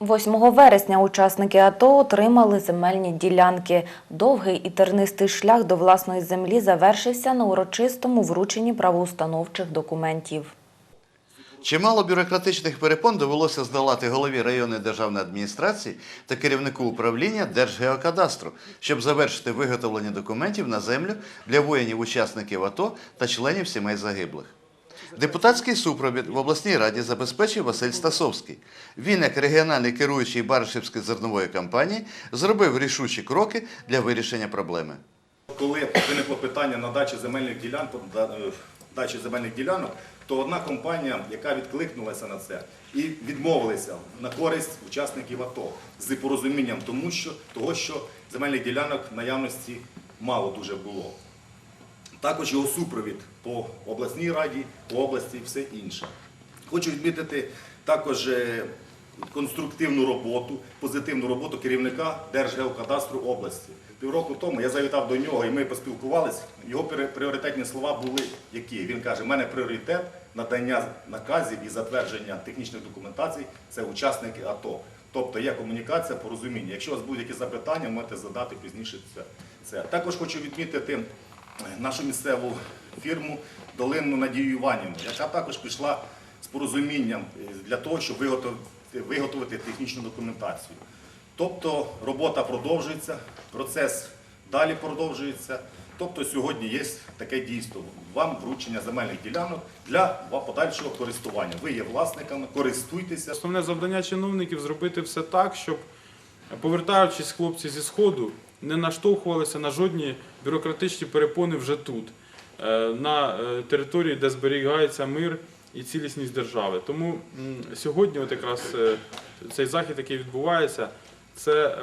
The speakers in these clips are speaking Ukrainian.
8 вересня учасники АТО отримали земельні ділянки. Довгий і тернистий шлях до власної землі завершився на урочистому врученні правоустановчих документів. Чимало бюрократичних перепон довелося здолати голові районної державної адміністрації та керівнику управління Держгеокадастру, щоб завершити виготовлення документів на землю для воїнів-учасників АТО та членів сімей загиблих. Депутатський супровід в обласній раді забезпечив Василь Стасовський. Він, як регіональний керуючий Баришівської зернової компанії, зробив рішучі кроки для вирішення проблеми. Коли виникло питання надачі земельних ділянок, е, дачі земельних ділянок, то одна компанія, яка відкликнулася на це і відмовилася на користь учасників АТО з порозумінням тому, що, того, що земельних ділянок наявності мало дуже було. Також його супровід по обласній раді, по області і все інше. Хочу відмітити також е, конструктивну роботу, позитивну роботу керівника Держгеокадастру області. Півроку тому я завітав до нього і ми поспілкувалися. Його пріоритетні слова були які? Він каже, в мене пріоритет надання наказів і затвердження технічних документацій це учасники АТО. Тобто є комунікація, порозуміння. Якщо у вас будуть якісь запитання, можете задати пізніше це. Також хочу відмітити нашу місцеву фірму Долинну Надію Іванівну, яка також пішла з порозумінням е, для того, щоб виготовити, технічну документацію. Тобто робота продовжується, процес далі продовжується. Тобто сьогодні є таке дійство. Вам вручення земельних ділянок для подальшого користування. Ви є власниками, користуйтеся. Основне завдання чиновників зробити все так, щоб повертаючись хлопці зі сходу, не наштовхувалися на жодні бюрократичні перепони вже тут, е, на е, території, де зберігається мир і цілісність держави. Тому сьогодні, от якраз е, цей захід, який відбувається, це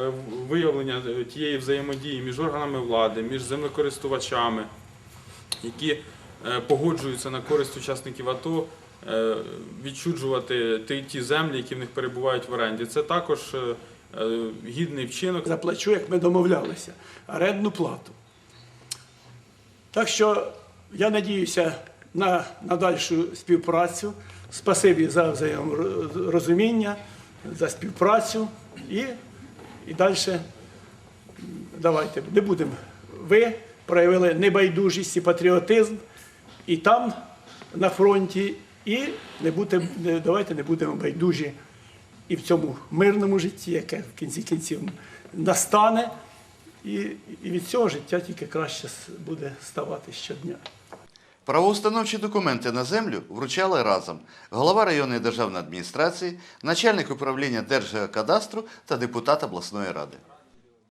виявлення тієї взаємодії між органами влади, між землекористувачами, які погоджуються на користь учасників АТО відчуджувати ті, землі, які в них перебувають в оренді. Це також гідний вчинок. заплачу, як ми домовлялися, орендну плату. Так що я надіюся на, дальшу співпрацю. Спасибі за взаєморозуміння, за співпрацю і, і далі давайте не будемо. Ви проявили небайдужість і патріотизм і там, на фронті, і не будемо, давайте не будемо байдужі і в цьому мирному житті, яке в кінці кінців настане, і, і від цього життя тільки краще буде ставати щодня. Правоустановчі документи на землю вручали разом голова районної державної адміністрації, начальник управління Держгеокадастру та депутат обласної ради.